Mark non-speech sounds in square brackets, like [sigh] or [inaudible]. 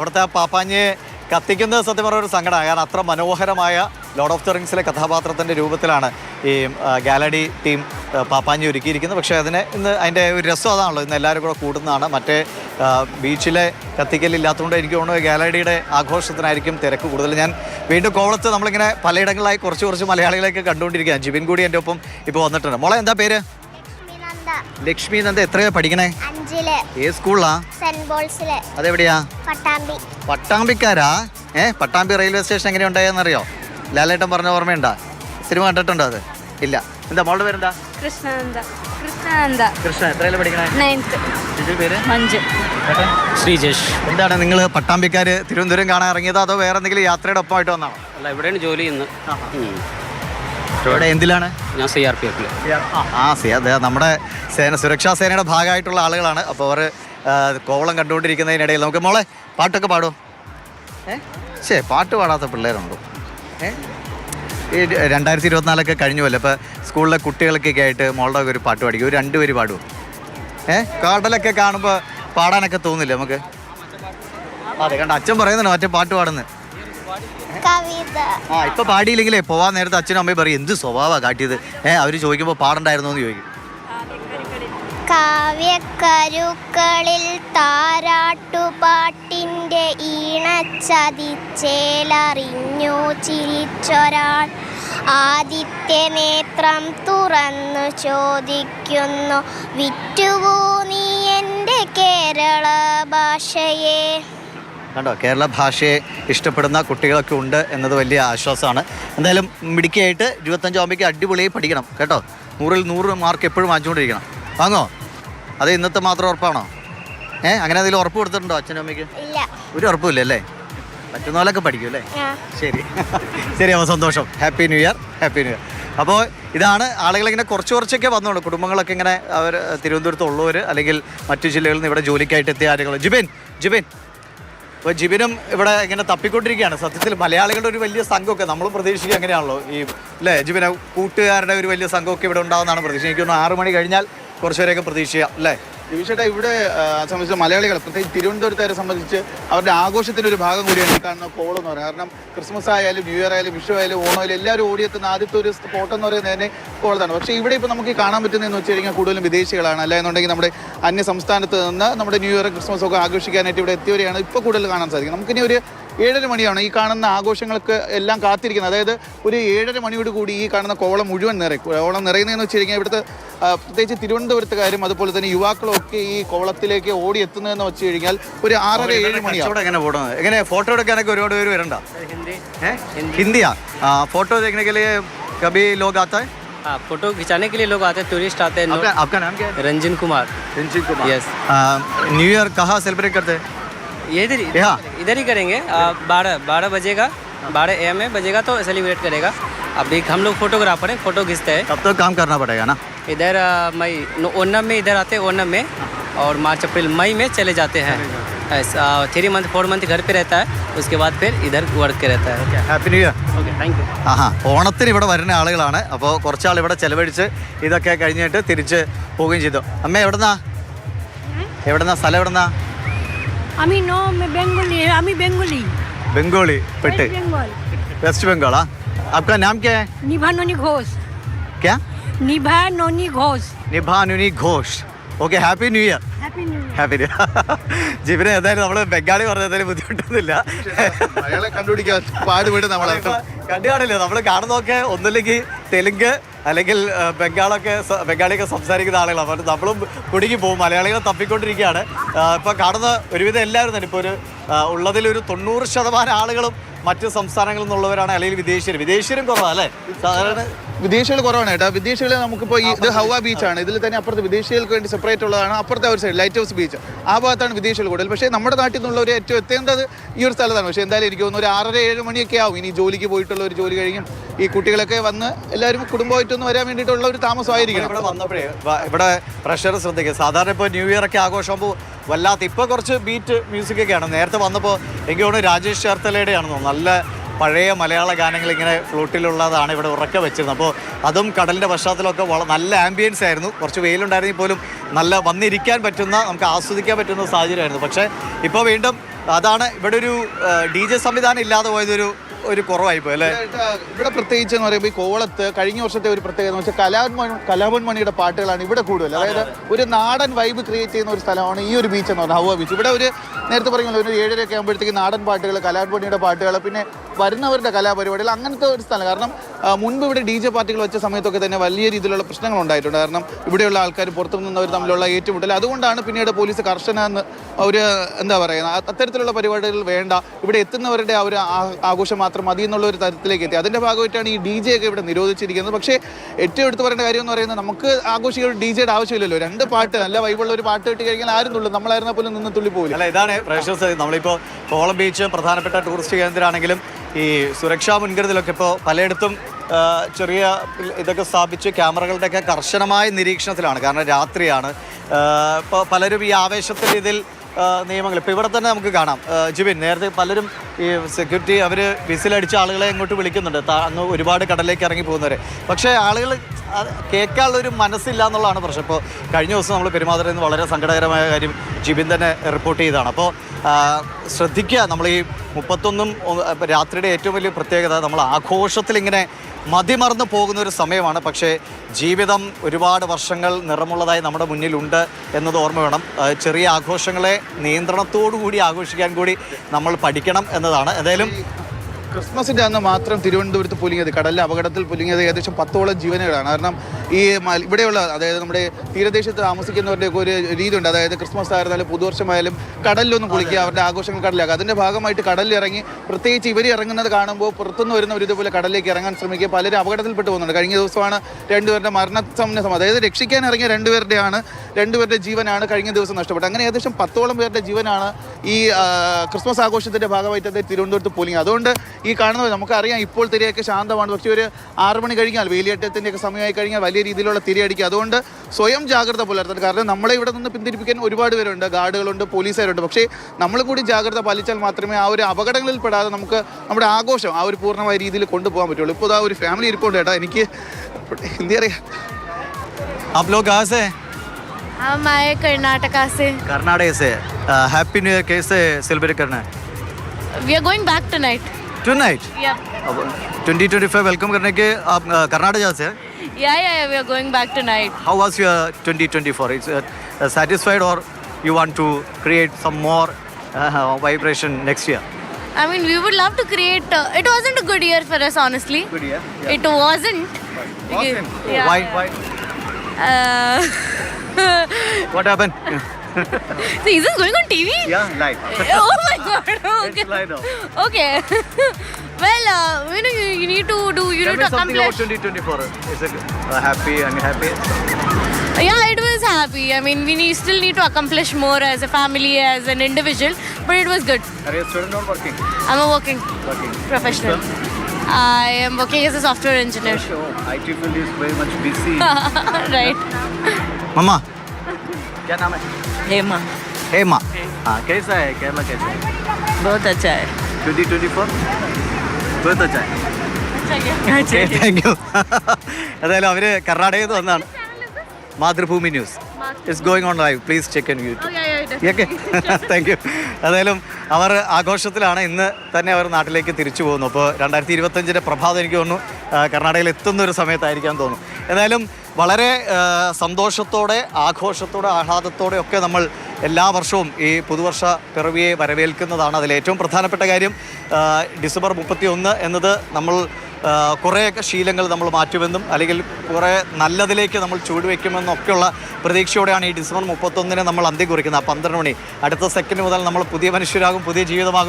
അവിടുത്തെ ആ പാപ്പാഞ്ഞിയെ കത്തിക്കുന്നത് സത്യം പറഞ്ഞ ഒരു സങ്കടമാണ് കാരണം അത്ര മനോഹരമായ ലോർഡ് ഓഫ് ദ കഥാപാത്രത്തിന്റെ രൂപത്തിലാണ് ഈ ഗാലഡി ടീം പാപ്പാഞ്ഞി ഒരുക്കിയിരിക്കുന്നത്. പക്ഷേ അതിന് ഇന്ന് അതിന്റെ ഒരു രസം അതാണല്ലോ. ഇന്ന് എല്ലാവരും കൂടെ കൂടുന്നതാണ്. മറ്റേ ബീച്ചിലെ കത്തിക്കലില്ലാത്തതുകൊണ്ട് എനിക്ക് തോന്നുന്നു ഗാലഡിയുടെ ആഘോഷത്തിനായിരിക്കും തിരക്ക് കൂടുതൽ. ഞാൻ വീണ്ടും കോവളത്ത് നമ്മളിങ്ങനെ പലയിടങ്ങളിലായി കുറച്ച് കുറച്ച് മലയാളികളെയൊക്കെ കണ്ടുകൊണ്ടിരിക്കുകയാണ്. ജിബിൻ കൂടി എന്റെ ഒപ്പം ഇപ്പോൾ വന്നിട്ടുണ്ട്. മോളെ എന്താ പേര്? ലക്ഷ്മി നന്ദ എത്രയാ പഠിക്കണേ? അഞ്ചിൽ. ഏത് സ്കൂളിലാ? സെന്റ് അതെവിടെയാ? പട്ടാമ്പി. പട്ടാമ്പിക്കാരാ? ഏ പട്ടാമ്പി റെയിൽവേ സ്റ്റേഷൻ എങ്ങനെ ഉണ്ടായെന്നറിയോ? ലാലേട്ടൻ പറഞ്ഞ ഓർമ്മയുണ്ടാ? സിനിമ കണ്ടിട്ടുണ്ടോ അത്? ഇല്ല. എന്താ മോളുടെ പേരെന്താ? കൃഷ്ണാനന്ദ. കൃഷ്ണാനന്ദ. കൃഷ്ണ എത്രയില പഠിക്കണേ? നയൻത്ത് പേര്? മഞ്ജു. ശ്രീജേഷ്. എന്താണ് നിങ്ങൾ പട്ടാമ്പിക്കാര് തിരുവനന്തപുരം കാണാൻ ഇറങ്ങിയതോ അതോ വേറെ എന്തെങ്കിലും യാത്രയുടെ ഒപ്പമായിട്ട് വന്നാണോ? അല്ല ഇവിടെയാണ് ജോലി ചെയ്യുന്നത്. ഇവിടെ എന്തിലാണ്? ഞാൻ സി ആർ പി എഫിൽ ആ സി അതെ നമ്മുടെ സേന സുരക്ഷാ സേനയുടെ ഭാഗമായിട്ടുള്ള ആളുകളാണ്. അപ്പോൾ അവർ കോവളം കണ്ടുകൊണ്ടിരിക്കുന്നതിനിടയിൽ നമുക്ക് മോളെ പാട്ടൊക്കെ പാടും. ഏ? ശേ പാട്ട് പാടാത്ത പിള്ളേരുണ്ടോ? ഏ? ഈ രണ്ടായിരത്തി ഇരുപത്തിനാലൊക്കെ കഴിഞ്ഞുമല്ലോ അപ്പോൾ സ്കൂളിലെ കുട്ടികൾക്കൊക്കെ ആയിട്ട് മോളുടെ ഒരു പാട്ട് പാടിക്കും. ഒരു രണ്ട് പേര് പാടുമോ ഏ? കാടലൊക്കെ കാണുമ്പോൾ പാടാനൊക്കെ തോന്നില്ല നമുക്ക്? അതെ കണ്ട അച്ഛൻ പറയുന്നുണ്ട് മറ്റേ പാട്ട് പാടുന്നത് ആ ഇപ്പൊ പാടിയില്ലെങ്കിലേ പോവാൻ നേരത്തെ അച്ഛനും അമ്മയും പറയും എന്ത് സ്വഭാവ കാട്ടിയത്? ഏ അവർ ചോദിക്കുമ്പോ പാടണ്ടായിരുന്നു എന്ന് ചോദിക്കും. കാവ്യക്കരുക്കളിൽ താരാട്ടുപാട്ടിന്റെ ഈണച്ചതിച്ചേലറിഞ്ഞു ചിരിച്ചൊരാൾ. ആദിത്യനേത്രം തുറന്നു ചോദിക്കുന്നു വിറ്റുവോ നീ എന്റെ കേരള ഭാഷയെ? കണ്ടോ കേരള ഭാഷയെ ഇഷ്ടപ്പെടുന്ന കുട്ടികളൊക്കെ ഉണ്ട് എന്നത് വലിയ ആശ്വാസമാണ്. എന്തായാലും മിടുക്കിയായിട്ട് ഇരുപത്തഞ്ചാകുമ്പോഴേക്ക് അടിപൊളിയായി പഠിക്കണം കേട്ടോ. നൂറിൽ നൂറ് മാർക്ക് എപ്പോഴും വാങ്ങിച്ചുകൊണ്ടിരിക്കണം. വാങ്ങോ? അത് ഇന്നത്തെ മാത്രം ഉറപ്പാണോ? ഏ അങ്ങനെ അതിൽ ഉറപ്പ് കൊടുത്തിട്ടുണ്ടോ അച്ഛനും അമ്മയ്ക്ക്? ഒരു ഉറപ്പുമില്ല അല്ലേ? പറ്റുന്ന പോലൊക്കെ പഠിക്കും അല്ലേ? ശരി. [laughs] ശരി അപ്പോൾ സന്തോഷം. Happy new year happy new year അപ്പോൾ ഇതാണ് ആളുകളിങ്ങനെ കുറച്ച് കുറച്ചൊക്കെ വന്നോളൂ. കുടുംബങ്ങളൊക്കെ ഇങ്ങനെ അവർ തിരുവനന്തപുരത്ത് ഉള്ളവർ അല്ലെങ്കിൽ മറ്റു ജില്ലകളിൽ നിന്ന് ഇവിടെ ജോലിക്കായിട്ട് എത്തിയ ആളുകൾ ജുബിൻ ജിബിൻ. ഇപ്പോൾ ജിബിനും ഇവിടെ ഇങ്ങനെ തപ്പിക്കൊണ്ടിരിക്കുകയാണ്. സത്യത്തിൽ മലയാളികളുടെ ഒരു വലിയ സംഘമൊക്കെ നമ്മൾ പ്രതീക്ഷിക്കുക അങ്ങനെയാണല്ലോ. ഈ അല്ലേ ജിബിനെ കൂട്ടുകാരുടെ ഒരു വലിയ സംഘമൊക്കെ ഇവിടെ ഉണ്ടാകുന്നതാണ് പ്രതീക്ഷ എനിക്കൊന്ന് ആറ് മണി കഴിഞ്ഞാൽ കുറച്ചുപേരെയൊക്കെ പ്രതീക്ഷിക്കാം അല്ലേ ദിവിഷേട്ടാ ഇവിടെ സംബന്ധിച്ച് മലയാളികൾ പ്രത്യേകിച്ച് തിരുവനന്തപുരത്തുകാരെ സംബന്ധിച്ച് അവരുടെ ആഘോഷത്തിന്റെ ഒരു ഭാഗം കൂടിയാണ് ഈ കാണുന്ന കോളം എന്ന് പറയുന്നത്. കാരണം ക്രിസ്മസ് ആയാലും ന്യൂ ഇയർ ആയാലും വിഷു ആയാലും ഓണം ആയാലും എല്ലാവരും ഓടിയെത്തുന്ന ആദ്യത്തെ ഒരു സ്പോട്ട് എന്ന് പറയുന്നത് തന്നെ കോളത്താണ് പക്ഷേ ഇവിടെ ഇപ്പോൾ നമുക്ക് കാണാൻ പറ്റുന്നതെന്ന് വെച്ച് കഴിഞ്ഞാൽ കൂടുതലും വിദേശികളാണ്. അല്ല എന്നുണ്ടെങ്കിൽ നമ്മുടെ അന്യ സംസ്ഥാനത്ത് നിന്ന് നമ്മുടെ ന്യൂ ഇയർ ക്രിസ്മസ് ഒക്കെ ആഘോഷിക്കാനായിട്ട് ഇവിടെ എത്തിയവരെയാണ് ഇപ്പോൾ കൂടുതൽ കാണാൻ സാധിക്കും നമുക്കിനി ഒരു ഏഴര മണിയാണ് ഈ കാണുന്ന ആഘോഷങ്ങൾക്ക് എല്ലാം കാത്തിരിക്കുന്നത് അതായത് ഒരു ഏഴര മണിയോട് കൂടി ഈ കാണുന്ന കോളം മുഴുവൻ നിറയും കോളം നിറയുന്നതെന്ന് വെച്ച് കഴിഞ്ഞാൽ ഇവിടുത്തെ ആ, പ്രത്യേകിച്ച് തിരുവനന്തപുരത്തുകാരും അതുപോലെ തന്നെ യുവാക്കളും ഒക്കെ ഈ കോളത്തിലേക്ക് ഓടി എത്തുന്നതെന്ന് വെച്ച് കഴിഞ്ഞാൽ ഒരു ആറര ഏഴ് മണിയാണ് കച്ചവടം എങ്ങനെ പോടുന്നത് എങ്ങനെ ഫോട്ടോ എടുക്കാനൊക്കെ ഒരുപാട് പേര് വരണ്ട हिंदी है हिंदिया हाँ फोटो देखने के लिए कभी लोग आता है हाँ फोटो खिंचाने के लिए लोग आते हैं टूरिस्ट आते हैं आपका आपका नाम क्या है Ranjan Kumar Ranjit Kumar Yes. New year कहाँ सेलिब्रेट करते हैं ये इधर यहाँ? इधर ही करेंगे बारह बारह बजेगा बारह एम में बजेगा तो सेलिब्रेट करेगा अभी हम लोग फोटोग्राफर हैं फोटो खींचते हैं तब तो काम करना पड़ेगा ना इधर आ, मई नो- ओनम में इधर आते हैं ओनम में और मार्च अप्रैल मई में चले जाते हैं ऐसा थ्री मंथ फोर मंथ घर पे रहता है उसके बाद फिर इधर वर्क के रहता है happy new year okay thank you ആഹാ ഓണത്തിന് ഇവിടെ വരുന്ന ആളുകളാണ് അപ്പോൾ കുറച്ചാൾ ഇവിടെ ചെലവഴിച്ച് ഇതൊക്കെ കഴിഞ്ഞിട്ട് തിരിച്ച് പോവുകയും ചെയ്തു അമ്മ എവിടുന്നാ എവിടുന്നാ സ്ഥലം എവിടുന്നാ আমি ন বেঙ্গলি আমি বেঙ্গলি ബംഗാളി പെട്ട് বেঙ্গল വെസ്റ്റ് ബംഗാളാ आपका नाम क्या है নিভা ননি ঘোষ क्या নিভা ননি Ghosh നിഭാനുനി Ghosh okay happy new year happy new happy new ജീവനെ എന്തായാലും നമ്മൾ ബംഗാളി പറഞ്ഞ എന്തായാലും ബുദ്ധിമുട്ടൊന്നുമില്ല മലയാളം കണ്ടുപിടിക്കാൻ പാടുപെട്ട് നമ്മളെ കണ്ടു കാണില്ലേ നമ്മൾ കാണുന്നതൊക്കെ ഒന്നില്ലെങ്കിൽ തെലുങ്ക് അല്ലെങ്കിൽ ബംഗാളൊക്കെ ബംഗാളിയൊക്കെ സംസാരിക്കുന്ന ആളുകളാണ്. അപ്പോൾ നമ്മളും കുടുങ്ങി പോകും. മലയാളികളെ തപ്പിക്കൊണ്ടിരിക്കുകയാണ്. ഇപ്പോൾ കാണുന്ന ഒരുവിധം എല്ലാവരും തന്നെ. ഇപ്പോൾ ഒരു ഉള്ളതിലൊരു തൊണ്ണൂറ് ശതമാനം ആളുകളും മറ്റ് സംസ്ഥാനങ്ങളിൽ നിന്നുള്ളവരാണ്. അല്ലെങ്കിൽ വിദേശീയർ വിദേശീയരും കുറവാണ് അല്ലേ? സാധാരണ വിദേശികൾ കുറവാണ് കേട്ടോ. വിദേശികളെ നമുക്കിപ്പോൾ ഈ ഇത് ഹവ ബീച്ചാണ് ഇതിൽ തന്നെ അപ്പുറത്ത് വിദേശികൾക്ക് വേണ്ടി സെപ്പറേറ്റ് ഉള്ളതാണ്. അപ്പുറത്തെ ഒരു സൈഡ് ലൈറ്റ് ഹൗസ് ബീച്ച് ആ ഭാഗത്താണ് വിദേശികൾ കൂടുതൽ. പക്ഷേ നമ്മുടെ നാട്ടിൽ നിന്നുള്ളവർ ഏറ്റവും എത്തേണ്ടത് ഈ ഒരു സ്ഥലത്താണ്. പക്ഷേ എന്തായാലും എനിക്ക് തോന്നുന്നു ഒരു ആറര ഏഴ് മണിയൊക്കെ ആവും. ഇനി ജോലിക്ക് പോയിട്ടുള്ള ഒരു ജോലി കഴിഞ്ഞും ഈ കുട്ടികളൊക്കെ വന്ന് എല്ലാവരും കുടുംബമായിട്ടൊന്ന് വരാൻ വേണ്ടിയിട്ടുള്ള ഒരു താമസമായിരിക്കണം. ഇവിടെ വന്നപ്പോഴേ ഇവിടെ പ്രഷർ ശ്രദ്ധിക്കുക. സാധാരണ ഇപ്പോൾ ന്യൂ ഇയർ ഒക്കെ ആഘോഷമാകുമ്പോൾ വല്ലാത്ത ഇപ്പോൾ കുറച്ച് ബീറ്റ് മ്യൂസിക് ഒക്കെയാണ്. നേരത്തെ വന്നപ്പോൾ എനിക്ക് തോന്നുന്നു രാജേഷ് ചേർത്തലയുടെയാണെന്ന് തോന്നുന്നു. നല്ല പഴയ മലയാള ഗാനങ്ങൾ ഇങ്ങനെ ഫ്ലൂട്ടിലുള്ളതാണ് ഇവിടെ ഉറക്കെ വെച്ചിരുന്നത്. അപ്പോൾ അതും കടലിന്റെ പശ്ചാത്തലമൊക്കെ നല്ല ആംബിയൻസ് ആയിരുന്നു. കുറച്ച് വെയിലുണ്ടായിരുന്നെങ്കിൽ പോലും നല്ല വന്നിരിക്കാൻ പറ്റുന്ന നമുക്ക് ആസ്വദിക്കാൻ പറ്റുന്ന സാഹചര്യമായിരുന്നു. പക്ഷേ ഇപ്പോൾ വീണ്ടും അതാണ് ഇവിടെ ഒരു ഡി ജെ സംവിധാനം ഇല്ലാതെ പോയതൊരു ഒരു കുറവായിപ്പോയി അല്ലേ? ഇവിടെ പ്രത്യേകിച്ച് എന്ന് പറയുമ്പോൾ ഈ കോവളത്ത് കഴിഞ്ഞ വർഷത്തെ ഒരു പ്രത്യേകത എന്ന് വെച്ചാൽ കലാഭൻ കലാഭൻ മണിയുടെ പാട്ടുകളാണ് ഇവിടെ കൂടുതൽ. അതായത് ഒരു നാടൻ വൈബ് ക്രിയേറ്റ് ചെയ്യുന്ന ഒരു സ്ഥലമാണ് ഈ ഒരു ബീച്ച് എന്ന് പറഞ്ഞാൽ ഹവ ബീച്ച് ഇവിടെ ഒരു നേരത്തെ പറയുമല്ലോ ഒരു ഏഴരയൊക്കെ ആകുമ്പോഴത്തേക്ക് നാടൻ പാട്ടുകൾ കലാഭൻ മണിയുടെ പാട്ടുകൾ പിന്നെ വരുന്നവരുടെ കലാപരിപാടികൾ അങ്ങനത്തെ ഒരു സ്ഥലം. കാരണം മുൻപ് ഇവിടെ ഡി ജെ പാർട്ടികൾ വെച്ച സമയത്തൊക്കെ തന്നെ വലിയ രീതിയിലുള്ള പ്രശ്നങ്ങൾ ഉണ്ടായിട്ടുണ്ട്. കാരണം ഇവിടെയുള്ള ആൾക്കാർ പുറത്തു നിന്നവർ തമ്മിലുള്ള ഏറ്റുമുട്ടൽ അതുകൊണ്ടാണ് പിന്നീട് പോലീസ് കർശന എന്ന് ഒരു എന്താ പറയുക അത്തരത്തിലുള്ള പരിപാടികൾ വേണ്ട. ഇവിടെ എത്തുന്നവരുടെ ആ ഒരു ആഘോഷം മാത്രം മതി എന്നുള്ള ഒരു തരത്തിലേക്ക് എത്തി. അതിന്റെ ഭാഗമായിട്ടാണ് ഈ ഡി ജെ ഒക്കെ ഇവിടെ നിരോധിച്ചിരിക്കുന്നത്. പക്ഷേ ഏറ്റവും എടുത്തു പറയേണ്ട കാര്യം എന്ന് പറയുന്നത് നമുക്ക് ആഘോഷിക്കാൻ ഡി ജെയുടെ ആവശ്യമില്ലല്ലോ. രണ്ട് പാട്ട് നല്ല വൈബുള്ള ഒരു പാട്ട് കിട്ടി കഴിഞ്ഞാൽ ആരും തുള്ളു. നമ്മളായിരുന്ന പോലും നിന്ന് തുള്ളി പോകില്ല അല്ല ഇതാണ് പ്രേക്ഷകർ നമ്മളിപ്പോൾ കോളം ബീച്ച് പ്രധാനപ്പെട്ട ടൂറിസ്റ്റ് കേന്ദ്രമാണെങ്കിലും ഈ സുരക്ഷാ മുൻകരുതലൊക്കെ ഇപ്പോൾ പലയിടത്തും ചെറിയ ഇതൊക്കെ സ്ഥാപിച്ച് ക്യാമറകളുടെയൊക്കെ കർശനമായ നിരീക്ഷണത്തിലാണ്. കാരണം രാത്രിയാണ്. ഇപ്പോൾ പലരും ഈ ആവേശത്തിൽ ഇതിൽ നിയമങ്ങൾ. ഇപ്പോൾ ഇവിടെ തന്നെ നമുക്ക് കാണാം. ജുബിൻ നേരത്തെ പലരും ഈ സെക്യൂരിറ്റി അവർ വിസിലടിച്ച ആളുകളെ ഇങ്ങോട്ട് വിളിക്കുന്നുണ്ട്. അങ്ങ് ഒരുപാട് കടലിലേക്ക് ഇറങ്ങി പോകുന്നവരെ. പക്ഷേ ആളുകൾ കേൾക്കാനുള്ളൊരു മനസ്സില്ല എന്നുള്ളതാണ് പ്രശ്നം. ഇപ്പോൾ കഴിഞ്ഞ ദിവസം നമ്മൾ പെരുമാതുറയിൽ നിന്ന് വളരെ സങ്കടകരമായ കാര്യം ജിബിൻ തന്നെ റിപ്പോർട്ട് ചെയ്തതാണ്. അപ്പോൾ ശ്രദ്ധിക്കുക. നമ്മൾ ഈ മുപ്പത്തൊന്നും രാത്രിയുടെ ഏറ്റവും വലിയ പ്രത്യേകത നമ്മൾ ആഘോഷത്തിൽ ഇങ്ങനെ മതിമറന്നു പോകുന്ന ഒരു സമയമാണ്. പക്ഷേ ജീവിതം ഒരുപാട് വർഷങ്ങൾ നിറമുള്ളതായി നമ്മുടെ മുന്നിലുണ്ട് എന്നത് ഓർമ്മ വേണം. ചെറിയ ആഘോഷങ്ങളെ നിയന്ത്രണത്തോടു കൂടി ആഘോഷിക്കാൻ കൂടി നമ്മൾ പഠിക്കണം എന്നതാണ്. എന്തായാലും ക്രിസ്മസിന്റെ അന്ന് മാത്രം തിരുവനന്തപുരത്ത് പുലിങ്ങിയത് കടലിലെ അപകടത്തിൽ പുലിങ്ങിയത് ഏകദേശം പത്തോളം ജീവനുകളാണ്. കാരണം ഈ ഇവിടെയുള്ള അതായത് നമ്മുടെ തീരദേശത്ത് താമസിക്കുന്നവരുടെ ഒക്കെ ഒരു രീതിയുണ്ട്. അതായത് ക്രിസ്മസ് ആയിരുന്നാലും പുതുവർഷമായാലും കടലിലൊന്നും കുളിക്കുക അവരുടെ ആഘോഷങ്ങൾ കടലാക്കുക അതിന്റെ ഭാഗമായിട്ട് കടലിൽ ഇറങ്ങി പ്രത്യേകിച്ച് ഇവർ ഇറങ്ങുന്നത് കാണുമ്പോൾ പുറത്തുനിന്ന് ഒരു ഇതുപോലെ കടലിലേക്ക് ഇറങ്ങാൻ ശ്രമിക്കുക. പലരും അപകടത്തിൽപ്പെട്ട് പോകുന്നുണ്ട്. കഴിഞ്ഞ ദിവസമാണ് രണ്ടുപേരുടെ മരണസംബന്ധം അതായത് രക്ഷിക്കാൻ ഇറങ്ങിയ രണ്ടുപേരുടെയാണ് രണ്ടുപേരുടെ ജീവനാണ് കഴിഞ്ഞ ദിവസം നഷ്ടപ്പെട്ടത്. അങ്ങനെ ഏകദേശം പത്തോളം പേരുടെ ജീവനാണ് ഈ ക്രിസ്മസ് ആഘോഷത്തിന്റെ ഭാഗമായിട്ട് തിരുവനന്തപുരത്ത് പോലിംഗ് അതുകൊണ്ട് ഈ കാണുന്നത് നമുക്കറിയാം ഇപ്പോൾ തിരയൊക്കെ ശാന്തമാണ് പക്ഷേ ഒരു ആറ് മണി കഴിഞ്ഞാൽ വേലിയേറ്റത്തിൻ്റെ ഒക്കെ സമയമായി കഴിഞ്ഞാൽ വലിയ രീതിയിലുള്ള തിരയടിക്കുക അതുകൊണ്ട് സ്വയം ജാഗ്രത പുലർത്തണം കാരണം നമ്മളെ ഇവിടെ നിന്ന് പിന്തിരിപ്പിക്കാൻ ഒരുപാട് പേരുണ്ട് ഗാർഡുകളുണ്ട് പോലീസുകാരുണ്ട് പക്ഷേ നമ്മൾ കൂടി ജാഗ്രത പാലിച്ചാൽ മാത്രമേ ആ ഒരു അപകടങ്ങളിൽ പെടാതെ നമുക്ക് നമ്മുടെ ആഘോഷം ആ ഒരു പൂർണ്ണമായ രീതിയിൽ കൊണ്ടുപോകാൻ പറ്റുള്ളൂ ഇപ്പോൾ ആ ഒരു ഫാമിലി ഇരിപ്പുണ്ട് ചേട്ടാ എനിക്ക് എന്തി അറിയാം आप लोग कहाँ से हैं? हम आए कर्नाटका से कर्नाटक से हैप्पी न्यू ईयर कैसे सेलिब्रेट करना है we are going back tonight night अब ट्वेंटी ट्वेंटी फाइव वेलकम करने के आप अ, कर्नाटक से हैं या या we are going back tonight How was your 2024? It's uh, uh, satisfied or you want to create some more uh, vibration next year? I mean, we would love to create. Uh, it wasn't a good year for us, honestly. Good year. Yeah. It wasn't. wasn't. Yeah, why? yeah. Why? Uh, What happened? so is this going on TV? yeah, light. oh my god. [laughs] Okay. It's light now. Okay. [laughs] well, uh, you know, you, you need to do. You Tell need me to something about accomplish. 2024. Is it uh, happy? Unhappy? Yeah, it was happy. I mean, we need, still need to accomplish more as a family, as an individual, but it was good. Are you a student or working? I'm a working Working. professional. I am working as a software engineer. Oh, IT field is very much busy. [laughs] right. मम्मा क्या नाम है हेमा हेमा हाँ कैसा है केरला कैसा है बहुत अच्छा है 2024 बहुत अच्छा है अच्छा താങ്ക് യു ഏതായാലും അവർ കർണാടകയിൽ നിന്ന് വന്നതാണ് Mathrubhumi news it's going on live please check in YouTube okay thank you ഏതായാലും അവർ ആഘോഷത്തിലാണ് ഇന്ന് തന്നെ അവർ നാട്ടിലേക്ക് തിരിച്ചു പോകുന്നു അപ്പോൾ രണ്ടായിരത്തി ഇരുപത്തഞ്ചിൻ്റെ പ്രഭാതം എനിക്ക് തോന്നുന്നു ആ, കർണാടകയിൽ എത്തുന്ന ഒരു സമയത്തായിരിക്കാൻ തോന്നുന്നു ഏതായാലും വളരെ സന്തോഷത്തോടെ ആഘോഷത്തോടെ ആഹ്ലാദത്തോടെ ഒക്കെ നമ്മൾ എല്ലാ വർഷവും ഈ പുതുവർഷ പിറവിയെ വരവേൽക്കുന്നതാണ് അതിൽ ഏറ്റവും പ്രധാനപ്പെട്ട കാര്യം. ഡിസംബർ മുപ്പത്തി ഒന്ന് എന്നത് നമ്മൾ കുറേയൊക്കെ ശീലങ്ങൾ നമ്മൾ മാറ്റുമെന്നും അല്ലെങ്കിൽ കുറേ നല്ലതിലേക്ക് നമ്മൾ ചുവടുവെക്കുമെന്നൊക്കെയുള്ള പ്രതീക്ഷയോടെയാണ് ഈ ഡിസംബർ മുപ്പത്തൊന്നിന് നമ്മൾ അന്ത്യം കുറിക്കുന്നത്. ആ പന്ത്രണ്ട് മണി അടുത്ത സെക്കൻഡ് മുതൽ നമ്മൾ പുതിയ മനുഷ്യരാകും പുതിയ ജീവിതമാകും.